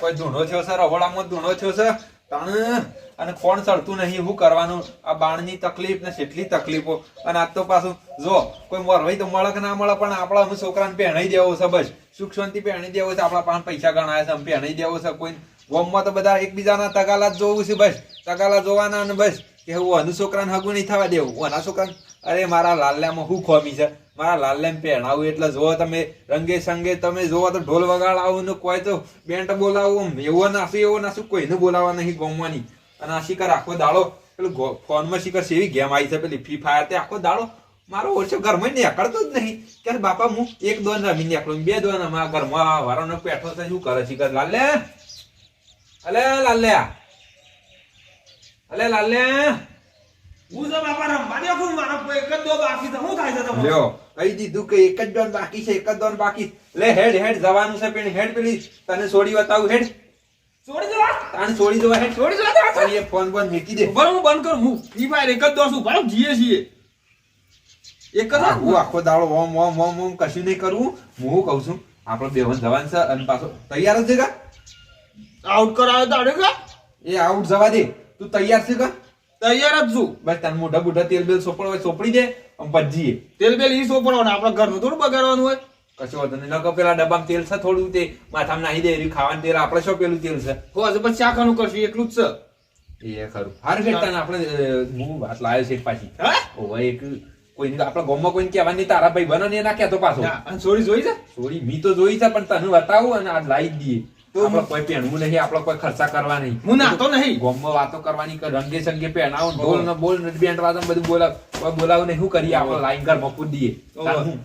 કોઈ ધૂણો થયો છે? રવડામાં ધૂણો થયો છે? તણ. અને કોણ ચડતું નહીં? શું કરવાનું? આ બાણની તકલીફ ને કેટલી તકલીફો? અને આજ તો પાછું, જો, કોઈ મરવાઈ તો મળે કે ના મળે, પણ આપણા અમે છોકરાને પહેણાઈ દેવો છે બસ. સુખ શાંતિ પહેણી દેવો છે. આપણા પાસે પૈસા ગણાય છે, અમે પહેણી દેવો છે. કોઈ ગોમમાં તો બધા એકબીજાના તગાલા જ જોવું છે બસ. તગાલા જોવાના અને બસ. કે હું અનુ છોકરાને હગું નહીં થવા દેવું. અના છોકરાને અરે, મારા લાલ્યામાં શું ખોમી છે? મારા લાલ્યાને પહેણાવું એટલે જોવો તમે, રંગે સંગે તમે જોવો તો ઢોલ વગાડાવું ને કોઈ તો બેન્ટ બોલાવું એવો નાસું એવો નાસું કોઈને બોલાવા નહીં ગમવાની. અને આ શિખર આખો દાડો, પેલું ફોનમાં શિખર સેવી ગેમ આવી છે, પેલી ફ્રી ફાયર તે આખો દાડો. મારો ઓછો ઘરમાં નીકળતો જ નહીં. કે બાપા, હું એક દોન રમી નીકળું બે દોન અમારા ઘરમાં વારાનો પેઠો છે, શું કરે શિખર લાલે અલે, લાલ્યા? અલે, લાલ્યા? હું તો બાપા રમવા દે હું મારા એક જ દો બાકી છે. શું થાય છે તમારે? લ્યો કહી દીધું કે એક જ દોન બાકી છે એક જ દોન બાકી. લે હેડ હેડ જવાનું છે હેડ પેલી. તને છોડી બતાવું હેડ. છોડી દો તાને છોડી દો હેડ. છોડી દો આ. એ ફોન બોન મૂકી દે. ઊભા હું બંધ કરું. હું ફ્રી ફાયર એક જ દો છું ભાઈ જીએ છીએ. એક જ હું આખો દાડો ઓમ ઓમ ઓમ ઓમ કશું નહીં કરવું હું કહું છું? આપણો બેવન જવાન છે અને પાછો તૈયાર જ છે કા? આઉટ કરાવે દાડે કા? એ આઉટ જવા દે. તું તૈયાર છે કા? તૈયાર જ છું. બસ તને મોઢા મોઢા તેલ બેલ સોપડ હોય સોપડી દે આમ ભજીએ. તેલ બેલ ઈ સોપડવાનું આપણા ઘરનું થોડું બગાડવાનું હોય. કશું વાંધો નહીં. નકર પેલા ડબ્બામાં તેલ છે થોડું તે માથામાં નાહી દે એર્યું ખાવાનું તેલ આપણે શું પેલું તેલ છે? હો હજુ પછી શાખાનું કરશું એટલું જ છે. એ ખરું. હાર ફેરતા ને આપણે હું વાત લાવ્યો છે પાછી. હા? ઓવે એક કોઈને આપણા ગામમાં કોઈને કહેવાની તારા ભાઈ બનો ને ના કહેતો પાછો. સોરી અને જોઈ છે? સોરી મી તો જોઈ છે પણ તને બતાવું અને આ લાવી દઈએ. તો કોઈ પહેણવું નહીં આપણે કોઈ ખર્ચા કરવા નહીં હું નાતો નહીં. ગામમાં વાતો કરવાની રંગે સંગે પહેણાવો ઢોલ ને બોલ ને બેન્ડ વાદન બધું બોલાવ. કોઈ બોલાવું નહીં શું કરીએ? આપણે લાઈન ઘરમાં પૂરી દઈએ. ઓવે. તાર હું?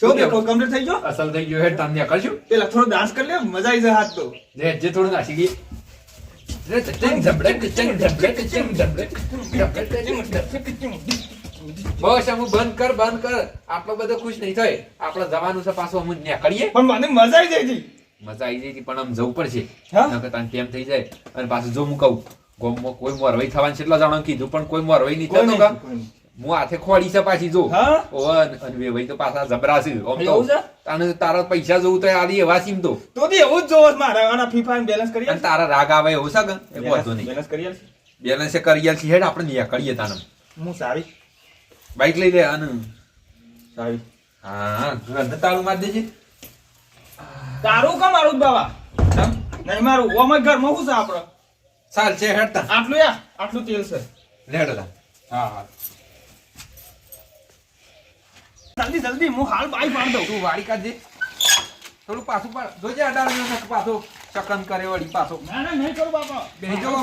શું કે કમ્પ્લીટ થઈ ગયો? અસલ થઈ ગયો હેડ તમને કરશું? પેલા થોડો ડાન્સ કરી લે મજા આવી જાય હાથ તો. જે જે થોડું નાસી ગઈ. રે ચંગ ઝબડક ચંગ ઝબડક ચંગ ઝબડક બસ અમુ બંધ કર બંધ કર. આપણો બધો ખુશ નહીં થાય. આપણે જવાનું છે પાછું અમે નીકળીએ પણ મને મજા આવી જાય મજા આવી જાય પણ આમ જવું પડશે? નકર તાન ટેમ થઈ જાય. અને પાછું જો હું કહું ગોમમાં કોઈ મોરવાઈ થવાનું છે એટલા જણા કીધું પણ કોઈ મોરવાઈ નહીં થતો કા. હું હાથે ખોડી છે પાછી જો? અને વેવાઈ તો પાછા જબરા છે આમ તો. તાને તારા પૈસા જોવું તો આદી એવા સીમ તો. તો બી એવું જ જોવો મારા આના ફીફા બેલેન્સ કરી અને તારા રાગ આવે એવું છે એ વાંધો નહીં. બેલેન્સ કરી. બેલેન્સ કરી આલ હેડ આપણે નીકળીએ તાને. હું સારી. બાઈક લઈ લે અને સારી. હા ગંધ તાળું મારી દેજે. તારું કે મારું જ નહીં મારું. ઓમાં ઘરમાં શું છે આપણે? ચાલ છે હેડતા. આટલું યા? આટલું તેલ છે. લેડ હા હા. જલ્દી જલ્દી હું હાલ બાઈ પાડ દઉં. તું વાડી કાઢજે. થોડું પાછું પાડ જોજે અઢાર મિનિટ પાછો ચકન કરે વળી પાછો. ના ના નહીં કરું બાપા. બેહી જાવ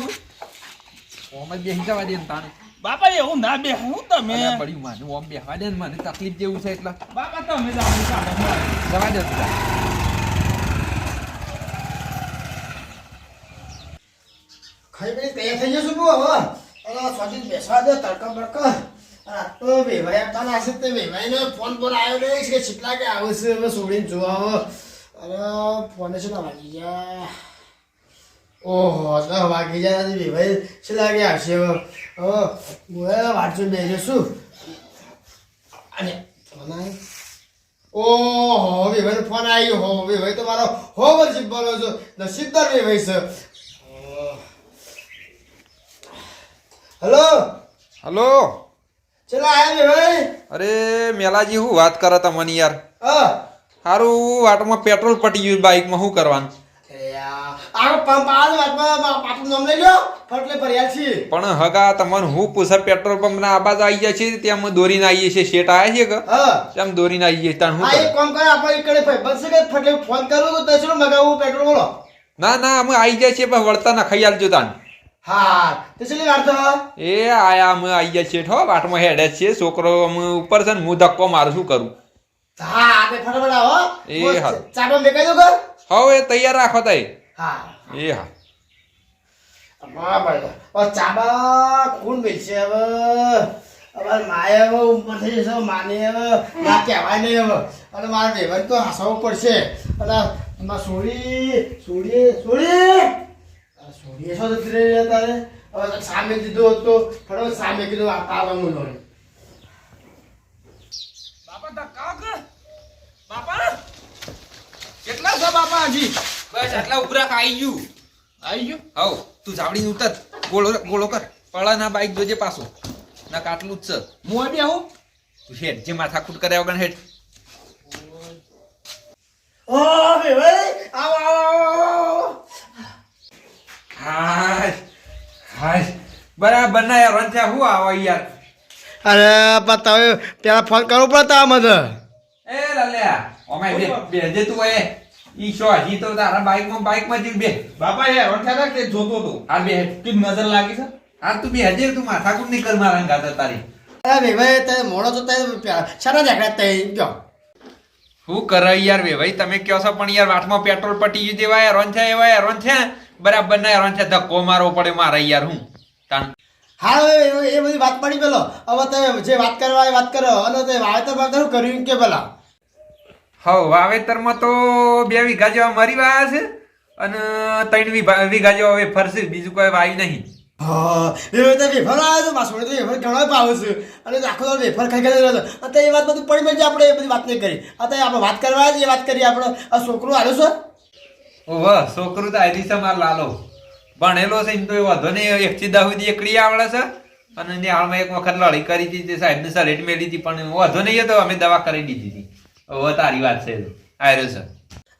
ઓમ બેહી જવા દે ને તાને બાપા એવું ના બે હું તમે પડ્યું મને ઓમ બેહવા દે ને મને તકલીફ જેવું છે એટલે. બાપા તમે હું ચાલે જવા દે ખાઈ પી તૈયાર થઈ જશું બહુ હવે અને સ્વાદી બેસવા દે, તડકા બડકા. તો વેવાય આપતા ના હશે તે વેવાઈને ફોન પર આવ્યો નહીં કે છીટલા કે આવશે હવે છોડીને જોવા હવે અરે, ફોને છે વાગી ગયા. ઓહો, તો વાગી ગયા નથી, વેવાઈ છે કે આવશે હવે હવે વાંચું બેસી છું અને ફોન આવ્યો ઓહો, વેવાઈનો ફોન આવ્યો હો. વેવાઈ તો મારો હો વર્ષ બોલો છો. નસીબદાર વેવાઈ છે. હલો? હલો? ચલા આયા ભાઈ? અરે મેલાજી હું વાત કરે તમને યાર. હા. સારું વાટમાં પેટ્રોલ પટી ગયું બાઇકમાં શું કરવાનું? પણ હગા તમને હું પૂછે પેટ્રોલ પંપ ના આબાજ આવી જાય છે ત્યાં દોરીને આવીએ છીએ. શેટ આવ્યા છે કે? હા. દોરીને આવીએ છીએ. શું એક કામ કરે આપણે એકડે ફોન કરું તો તસરો મગાવું પેટ્રોલ બોલો. ના ના અમે આવી જાય છીએ પણ વળતા ના ખાઈ આલજો તાણ. હા તો એ આયા અમે આવી જાય છીએ ઠો વાટમાં હેડે છીએ. છોકરો અમે ઉપર છે ને હું ધક્કો મારું શું કરું? હા તે ફટાફટ આવો. એ હા. ચાપા મેકાઈ દો કર હવે તૈયાર રાખો તાઈ. હા. એ હા. બરાબર. ઓ ચાબા કોણ બેસશે હવે? અમારે માએ હવે ઉપર થઈ જશે માને હવે. ના કહેવાય નહીં હવે. અને મારે વેવાઈ તો હસાવવું પડશે. અને સોડી સોડી સોડી આ તો શું જતી રહી તારે હવે સામે દીધો હતો ફટાફટ સામે કીધું આ આવવાનું લોન બાપા તા કાક બાપા કેટલા છે બાપા હજી બસ આટલા ઉભરા ખાઈ ગયું આવી ગયું હવ તું જાવડીને ઉતર ગોળો ગોળો કર પળા ના બાઈક જોજે પાછો ના કાટલું જ છે હું આવી આવું તું હેઠ જે માથાકૂટ કર્યા વગર હેઠ ઓ વેવાઈ આવો આવો આવો હાય હાય. બરાબર ના યાર રંજા હું આવો યાર? અરે પણ તમે પેલા ફોન કરવો પડતા મને એ લલ્યા ઓમે બે બે જે તું એ ઈ શો હજી તો તારા બાઈકમાં બાઈકમાં જીવ બે. બાપા એ વંઠા તા કે જોતો તો આ બે. કે નજર લાગી છે? આ તું બે હજે તું માથાકૂટ નહીં કર મારા ગાતા તારી. અરે ભાઈ તે મોડો તો તે સારા દેખાડ્યા તે જો શું કરે યાર બે ભાઈ તમે કહો છો પણ યાર વાટમાં પેટ્રોલ પટી ગયું તેવા યાર રોન છે એવા યાર રોન છે બરાબર ના યાર છે ધક્કો મારવો પડે મારે યાર હું. તાણ હા એ બધી વાત પડી પેલો. હવે તમે જે વાત કરવા એ વાત કરો. અને તે વાવેતર વાવેતર શું કર્યું કે પેલા? હવ વાવેતરમાં તો બે વીઘા જેવા મરી વાયા છે અને ત્રણ વીઘા જેવા હવે ફરશે. બીજું કોઈ વાવી નહીં. એ તો વેફર આવ્યો છે. માસોડે તો વેફર ઘણો ભાવ છે. અને આખો તો વેફર ખાઈ ગયેલો હતો અને એ વાત બધું પડી મળી આપણે એ બધી વાત નહીં કરી. અત્યારે આપણે વાત કરવા એ વાત કરી આપણે. આ છોકરો આવ્યો છે? ઓહ, છોકરું તો આઈ છે માર લાલો. ભણેલો છે એમ તો એ વાંધો નહીં, એક થી દસ સુધી એકડી આવડે છે. અને એની હાલમાં એક વખત લડી કરી હતી સાહેબને સરેટ મેલી હતી, પણ વાંધો નહીં તો અમે દવા કરી દીધી હતી. હવે તારી વાત છે આયરો છે.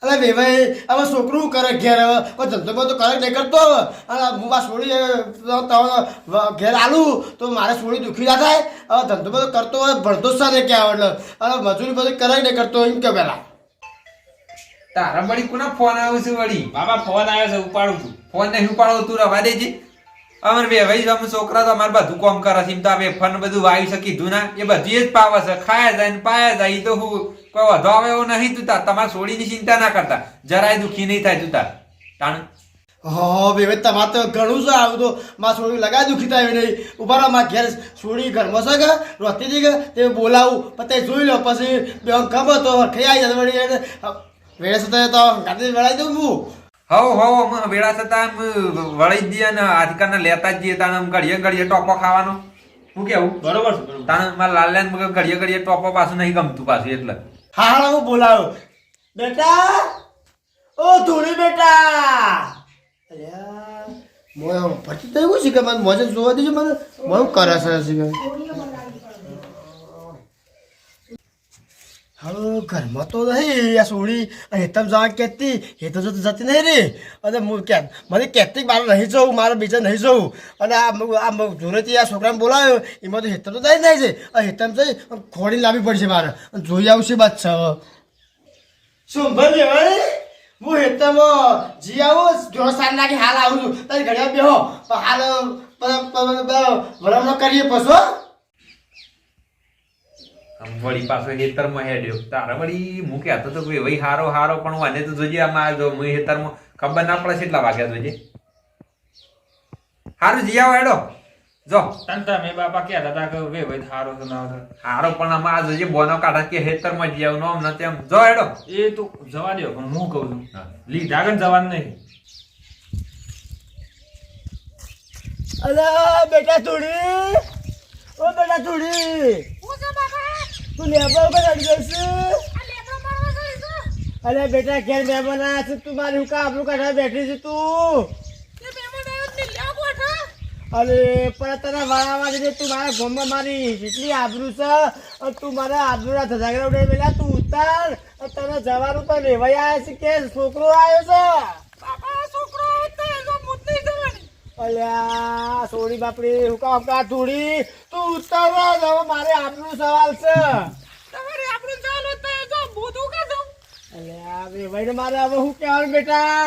અરે ભાઈ, હવે છોકરું કરે ઘેર? હવે ધંધો બધો કરે નહીં કરતો? હવે અને હું બા છોડી ઘેર આલું, તો મારે છોડી દુઃખી ના થાય. હવે ધંધો બધો કરતો હોય, ભણતો જ સાને ક્યાં? એટલે અને મજૂરી બધું કરે નહીં કરતો? એમ કે પેલા. તારા વળી કોના ફોન આવ્યો છે વળી? બાબા ફોન આવ્યો છે ઉપાડું છું. ફોન નહીં ઉપાડો તું રવા દેજે. અમર બે ભાઈ અમે છોકરા તો અમારે બધું કામ કરે છે એમ તો આ ફન બધું વાવી શકી ધૂના ના એ બધી જ પાવે છે ખાયા જાય ને પાયા જાય તો હું કોઈ વધો આવે એવો નહીં તું તાર. તમારે છોડીની ચિંતા ના કરતા. જરાય દુખી નહીં થાય તું તાર. તાણ. હા વેવાઈ તમારે તો ઘણું છે આવું તો. માં છોડી લગાવી દુખી થાય નહીં. ઊભા રહો માં ઘેર છોડી ઘરમાં છે કે રોતી હતી કે તે બોલાવું. પછી જોઈ લો પછી ખબર તો ખાઈ આવી જાય વળી એને તો ગાડી વળાવી દઉં હું. હવ હવ વેળા થતા આમ વળાઈ જ દઈએ ને આજકાલના લેતા જ જઈએ તાણ આમ ઘડીએ ઘડીએ ટોપો ખાવાનો. હું કેવું? બરોબર છે બરોબર. તાણ મારા લાલ્યાને મગર ઘડીએ ઘડીએ ટોપો પાછું નહીં ગમતું પાછું એટલે. હા હા હું બોલાવું. બેટા! ઓ ધોળી બેટા! અલ્યા મોય ભરતી તો એવું છે કે મને મોજે જોવા દેજો મને બહુ કરે છે હવે ઘરમાં તો નહીં આ સોડી હેતમ જવા કહેતી હેતમ જતી જતી નહીં રે. અને મને કહેતી મારે નહીં જવું, મારે બીજા નહીં જવું. અને આ આ જોરેથી આ છોકરાને બોલાવ્યો એમાં તો હેતમ તો જાય નહીં છે આ હેતમ જઈ ખોડી લાવવી પડશે મારે. જોઈ આવશે બાદ છે શું ભલે હું? હેતમ જી આવું જો સાર લાગે, હાલ આવું છું. તારી ઘડિયા બેહો. હાલ વરમનો કરીએ પછી વળી પાછો હેતરમાં હેડ્યો. તારે વળી હું કહેતો તો કે ભાઈ હારો હારો પણ વાને તો જોજે આમાં જો હું હેતરમાં ખબર ના પડે કેટલા વાગ્યા જોજે. હારું જી આવો હેડો. જો. તન તમે બાપા કહેતા હતા? કે વે ભાઈ હારો તો ના હારો પણ આમાં આ જોજે બોનો કાઢા કે હેતરમાં જી નો નોમ ન તેમ. જો હેડો. એ તો જવા દો પણ હું કહું છું. લીધા આગળ જવાનું નહીં. અલા બેટા થોડી. ઓ બેટા થોડી. તું લેબર પર અડી જશે અરે બેટા ઘેર મહેમાન આવ્યા છે તું મારી હું કાબરું કાઢવા બેઠી છે તું. અરે પણ તને વાળાવાળી દે તું મારા ગોમમાં મારી જેટલી આબરૂ છે અને તું મારા આબરૂના ધજાગરા ઉડે પેલા તું ઉતાર. અને તને જવાનું તો લેવાઈ આવ્યા છે કે છોકરો આવ્યો છે? અલ્યા સોરી બાપડી હું કામ કા થોડી તું ઉતાર હવે મારે આપનું સવાલ છે. અલ્યા વેવાઈને મારે હવે હું કહેવાનું બેટા?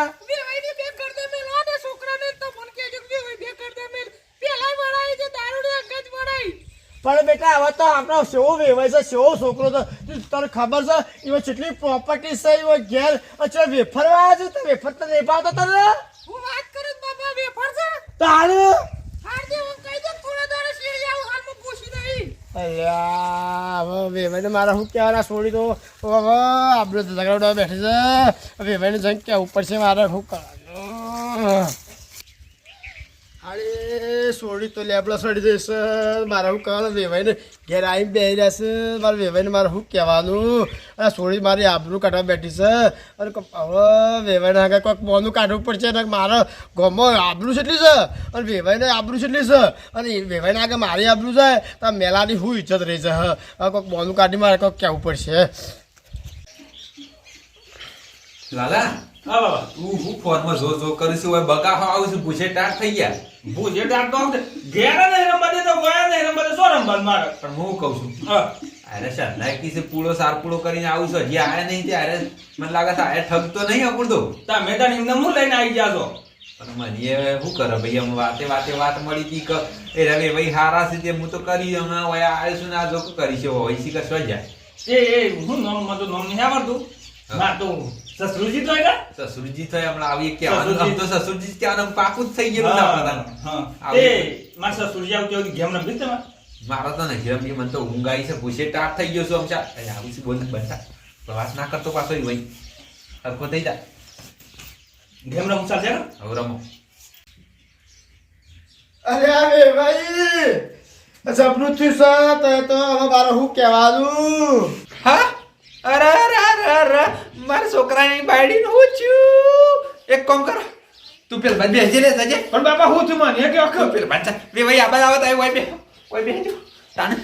પણ બેટા હવે તો આપણો શેવો વેવાય છે સેવો છોકરો તો તને ખબર છે એમાં કેટલી પ્રોપર્ટી છે એમાં ઘેર? અચ્છા વેફર વાળા છે તો વેફર તો નહીં પાવતો તને? તારું? મારા હવે વેવાઈને મારે શું કહેવાના છોડી દો. હવે આપણે તો ઝઘડા બેઠી છે. વેવાઈને ક્યાં ઉપર છે મારે શું કરવાનું. અરે સોડી તો લેબડા સડી જઈશ મારે શું કહેવાનું વેવાઈને ઘેર આવીને બેસી રહેશે મારે વેવાઈને મારે શું કહેવાનું? અને સોડી મારી આબરું કાઢવા બેઠી છે. અને હવે વેવાઈને આગળ કોઈક મોનું કાઢવું પડશે અને મારા ગામમાં આબરું છેટલી છે. અને વેવાઈને આબરું છેટલી છે. અને એ વેવાઈને આગળ મારી આબરું છે. તો મેલાની શું ઇજ્જત રહી છે. હવે કોઈક મોનું કાઢી મારે કોઈક કહેવું પડશે. લાલા હા બાબા. તું હું ફોનમાં જો જો કરીશું હવે બકા આવું છું પૂછે ટાટ થઈ ગયા. ભૂજે ટાટ તો ઘેર નહીં રમવા દે તો ગયા નહીં રમવા શું રમવાનું મારે? પણ હું કહું છું હા. અરે શરણાઈથી છે પૂળો સાર પૂળો કરીને આવું છું હજી આયા નહીં ત્યારે મને લાગે છે આયા ઠગ તો નહીં અપડતો તમે તને એમને હું લઈને આવી જાશો પણ મને હવે શું કરે ભાઈ અમે વાતે વાતે વાત મળી હતી કે એ રવે ભાઈ હારા છે તે હું તો કરી હમણાં હવે આવ્યો છું ને આ જો કરી છે હોય શી કશવા જાય. એ એ હું નામ મને તો નામ નહીં આવડતું. તો સસરુજી તો આવ્યા સસુરજી તો હમણાં આવી કહેવાનું આમ તો સસુરજી કહેવાનું પાકું જ થઈ ગયેલું હા, આપણા હા. આવી. એ મારા સસુરજી આવતી ગેમ રમી તમે મારો તો નથી રમતી મને તો ઊંઘ આવી છે પૂછે ટાટ થઈ ગયો છું આમ ચા આવું છે બોલ? બનતા. પ્રવાસ ના કરતો પાછો ભાઈ હરખો થઈ જા. ગેમ રમવું ચાલશે ને? હવે રમો. અરે આ ભાઈ! સપનું થયું સર તો હવે મારે શું કહેવાનું? હા? અરે અરે મારા છોકરાની બાયડી નું છું. એક કામ કરો. તું પેલ બાદ બેસી લે જજે. પણ બાપા હું છું મને કે તું પેલ બાદ બે ભાઈ આબાદ આવત આવ્યો હોય બે. હોય બેસજો તાને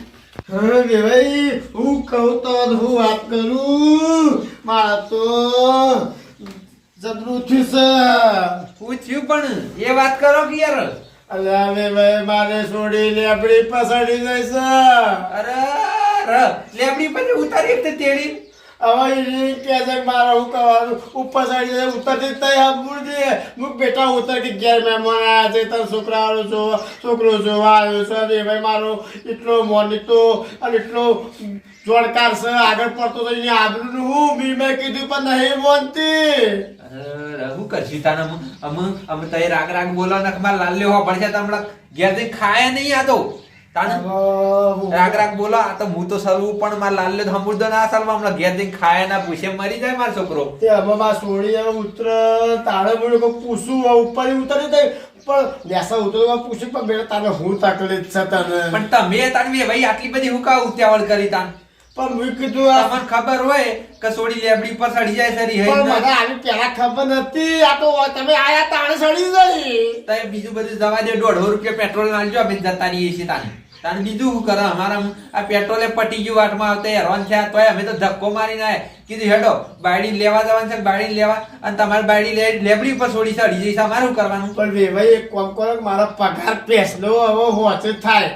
હવે ભાઈ હું કહું તો હું વાત કરું. મારા તો જબરું થયું છે. પૂછ્યું પણ એ વાત કરો કે યાર. અલ્યા મારે છોડી લેબડી પસડી જાય છે. અરે લેબડી પછી ઉતારી તે તેડી. હવે કહે છે કે મારે કરવાનું ઉપર ચડી જાય, ઉતરતી તઈ દે હું બેટા ઉતર કે ઘેર મહેમાન આવ્યા છે, તારા છોકરાઓ છો, છોકરો જોવા આવ્યો છે. ભાઈ, મારો એટલો મોનીતો અને એટલો જોડકાર છે, આગળ પડતો તો અહીંયા આબરૂનું હું મી કીધું પણ નહીં મોનતી હું કરશું તાને? અમ, અમે તઈ રાગ રાગ બોલો ને માર લાલ લેવો પડશે તો હમણાં ઘેર ખાય નહીં આ તો. રાગ રાગ બોલો આ તો હું તો સલવું પણ માર લાલ લે ના સલવા હમણાં ઘેર જઈને ખાયા ના પૂછે મરી જાય મારો છોકરો. તે હવે માં સોળી હવે ઉતર તારે મને પૂછું ઉપર ઉતરી થઈ પણ બેસા ઉતરવા પૂછ્યું પણ બેટા તારે હું તકલીફ છે તને? પણ તમે તાનવી ભાઈ આટલી બધી હું કા ઉતાવળ કરી તાન? પણ મેં કીધું તમને ખબર હોય કે સોડી લેબડી પર સડી જાય સરી હે પણ મને આની પહેલા ખબર નથી આ તો તમે આયા તાણે સડી ગઈ. તઈ બીજું બધું જવા દે દોઢસો રૂપિયા પેટ્રોલ નાખજો અમે જતા રહીએ છીએ તાને. તાને બીજું શું કરે? અમારા આ પેટ્રોલે પટી ગયું વાટમાં આવતા હેરાન થયા. તોય અમે તો ધક્કો મારીને આવે કીધું, હેડો, બાયડી લેવા જવાનું છે, બાયડી લેવા. અને તમારી બાયડી લે લેબડી પર છોડી અડી જઈશ. અમારું કરવાનું? પણ ભાઈ એક કોમ કરો મારા પગાર પેસનો હવે હોચે થાય.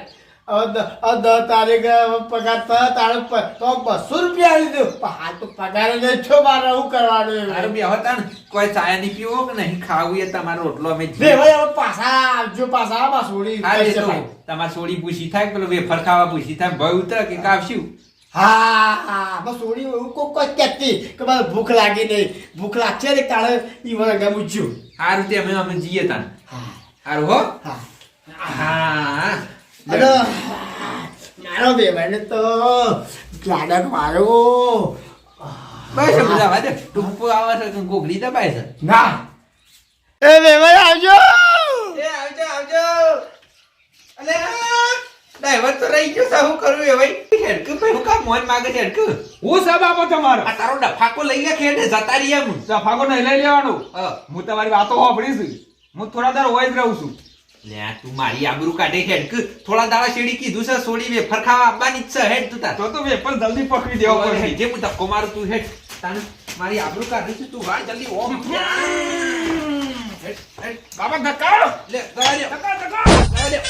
દસ તારીખે પગાર થયો તારે તો બસો રૂપિયા આવી દો હા તો પગાર જ છો મારે હું કરવાનું મારું બે હતા ને કોઈ ચાયા નહીં પીવો કે નહીં? ખાવું એ તમારો રોટલો અમે જે હવે પાછા આવજો પાછા આમાં સોડી એ. તમારે સોડી પૂછી થાય પેલો વેફર ખાવા પૂછી થાય ભય ઉતરે કે કાપશું હા હા બસ સોડી એવું કોઈ કોઈ કહેતી કે મારે ભૂખ લાગી નહીં. ભૂખ લાગશે ને ગમું છું આ રીતે અમે અમે જીએ તાન. હા. હારું હો? હા. હા. મારો બેભાઈને તો ગાડક મારો બસ બધા વાદે ટૂંકું આવે છે ગોગડી દબાય છે. ના. એ બેભાઈ આવજો. એ આવજો આવજો. અલે ડ્રાઈવર તો રહી ગયો હું કરું એ ભાઈ? હેડકું ભાઈ હું કામ મોન માગે છે હેડકું. હું સબ આપો તમારો? આ તારો ડફાકો લઈ લે ખેડે જતા રહી એમ. ડફાકો નહીં લઈ લેવાનું. હું તમારી વાતો સાંભળીશ. હું થોડા દર હોય જ રહું છું. લે તું મારી આબરૂ કાઢે હેડક થોડા દાડા શેડી કીધું છે સોડી વેફર ખાવા આપવાની જ છે હેડ તું તાર. તો તો વેપર જલ્દી પકડી દેવો પડશે. હેડજે હું ધક્કો મારું તું હેડ. તાને મારી આબરૂ કાઢી છે તું વાળ જલ્દી ઓમ. હેડ હેડ. બાબા ધક્કા લે જવા દે.